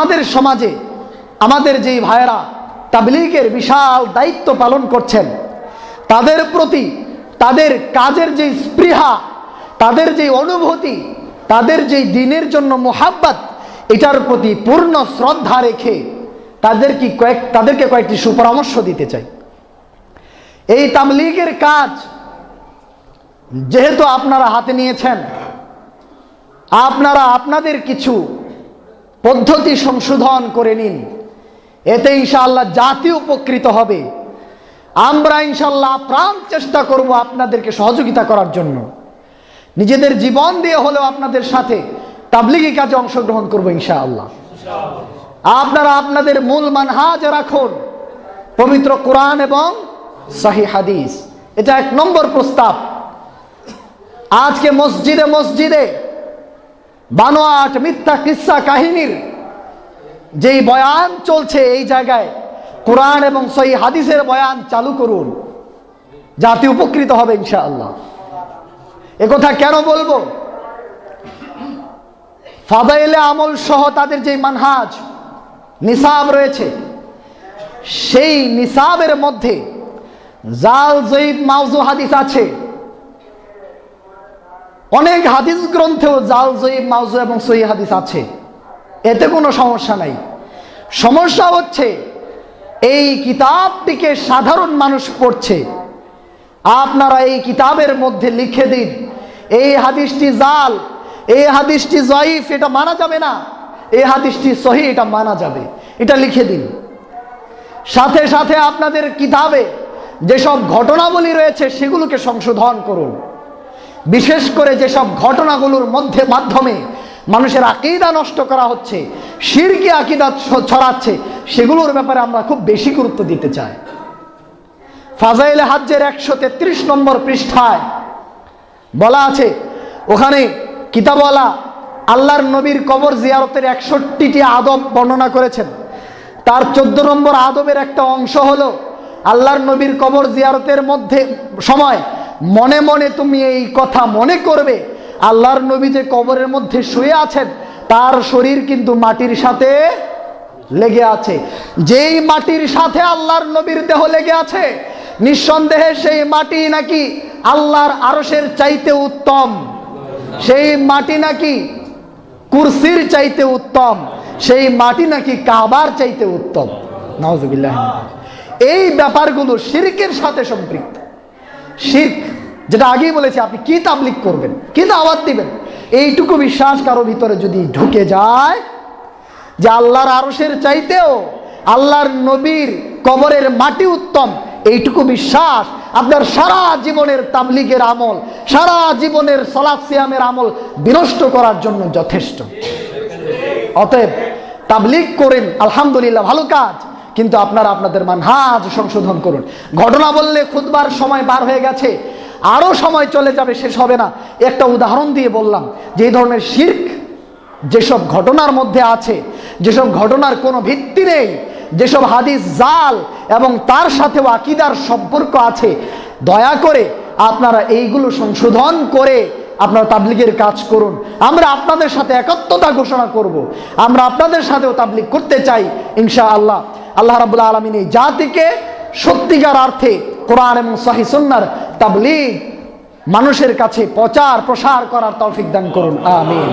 আমাদের সমাজে আমাদের যেই ভাইয়েরা তাবলিগের বিশাল দায়িত্ব পালন করছেন, তাদের প্রতি তাদের কাজের যে স্পৃহা, তাদের যে অনুভূতি, তাদের যে দিনের জন্য মোহাব্বত, এটার প্রতি পূর্ণ শ্রদ্ধা রেখে তাদের কি কয়েক, তাদেরকে কয়েকটি সুপরামর্শ দিতে চাই। এই তাবলিগের কাজ যেহেতু আপনারা হাতে নিয়েছেন, আপনারা আপনাদের কিছু পদ্ধতি সংশোধন করে নিন। এতে ইনশাআল্লাহ জাতি উপকৃত হবে। আমরা ইনশাল্লাহ প্রাণ চেষ্টা করব আপনাদেরকে সহযোগিতা করার জন্য। নিজেদের জীবন দিয়ে হলেও আপনাদের সাথে তাবলিগি কাজে অংশগ্রহণ করব ইনশাআল্লাহ। আপনারা আপনাদের মূল মানহাজ রাখুন। পবিত্র কোরআন এবং সাহি হাদিস। এটা এক নম্বর প্রস্তাব। আজকে মসজিদে মসজিদে বানোয়াট মিথ্যা কিসা কাহিনীর যেই বয়ান চলছে এই জায়গায় কোরআন এবং সই হাদিসের বয়ান চালু করুন জাতি উপকৃত হবে ইনশাআল্লাহ। একথা কেন বলব? ফাদাইলে আমল সহ তাদের যে মানহাজ, নিসাব রয়েছে, সেই নিসাবের মধ্যে জাল জয়ীব মাউজু হাদিস আছে। অনেক হাদিস গ্রন্থেও জাল জয়ীব মাউজু এবং সহি হাদিস আছে। এতে কোনো সমস্যা নাই। সমস্যা হচ্ছে, এই কিতাবটিকে সাধারণ মানুষ পড়ছে। আপনারা এই কিতাবের মধ্যে লিখে দিন, এই হাদিসটি জাল, এই হাদিসটি জয়ীফ, এটা মানা যাবে না। এই হাদিসটি সহি, এটা মানা যাবে। এটা লিখে দিন। সাথে সাথে আপনাদের কিতাবে যেসব ঘটনাবলী রয়েছে, সেগুলোকে সংশোধন করুন। বিশেষ করে যেসব ঘটনাগুলোর মধ্যে, মাধ্যমে মানুষের আকিদা নষ্ট করা হচ্ছে, শিরকি আকিদা ছড়াচ্ছে, সেগুলোর ব্যাপারে আমরা খুব বেশি গুরুত্ব দিতে চাই। ফাজাইল হাজ্জের একশো তেত্রিশ নম্বর পৃষ্ঠায় বলা আছে, ওখানে কিতাবওয়ালা আল্লাহর নবীর কবর জিয়ারতের একষট্টিটি আদব বর্ণনা করেছেন। তার চোদ্দ নম্বর আদবের একটা অংশ হলো, আল্লাহর নবীর কবর জিয়ারতের মধ্যে, সময় মনে মনে তুমি এই কথা মনে করবে। আল্লাহর নবী যে কবরের মধ্যে শুয়ে আছেন, তার শরীর কিন্তু মাটির সাথে লেগে আছে। যেই মাটির সাথে আল্লাহর নবীর দেহ লেগে আছে, নিঃসন্দেহে সেই মাটি নাকি আল্লাহর আরসের চাইতে উত্তম। সেই মাটি নাকি কুরসির চাইতে উত্তম। সেই মাটি নাকি কাবার চাইতে উত্তম। নওয়াজুবিল্লাহ এই ব্যাপারগুলো শিরকের সাথে সম্পৃক্ত। শির্ক যেটা আগেই বলেছি, আপনি কি তাবলিক করবেন? কি দাওয়াত দিবেন? এইটুকু বিশ্বাস কারও ভিতরে যদি ঢুকে যায় যে আল্লাহর আরসের চাইতেও আল্লাহর নবীর কবরের মাটি উত্তম, এইটুকু বিশ্বাস আপনার সারা জীবনের তাবলিগের আমল, সারা জীবনের সলাৎ সিয়ামের আমল বিনষ্ট করার জন্য যথেষ্ট। অতএব তাবলিগ করেন, আলহামদুলিল্লাহ, ভালো কাজ। কিন্তু আপনারা আপনাদের মানহাজ সংশোধন করুন। ঘটনা বললে খুদবার সময় বার হয়ে গেছে। আরও সময় চলে যাবে, শেষ হবে না। একটা উদাহরণ দিয়ে বললাম, যে ধরনের শির্ক, যেসব ঘটনার মধ্যে আছে, যেসব ঘটনার কোনো ভিত্তি নেই, যেসব হাদিস জাল এবং তার সাথেও আকিদার সম্পর্ক আছে, দয়া করে আপনারা এইগুলো সংশোধন করে আপনারা তাবলিগের কাজ করুন। আমরা আপনাদের সাথে একত্রতা ঘোষণা করব। আমরা আপনাদের সাথেও তাবলিগ করতে চাই ইনশা আল্লাহ আল্লাহ রাবুল্লাহ আলমিন এই জাতিকে সত্যিকার অর্থে কোরআন এবং সাহি সন্ন্যার তাবলিগ মানুষের কাছে প্রচার প্রসার করার তৌফিক দান করুন। আমিন।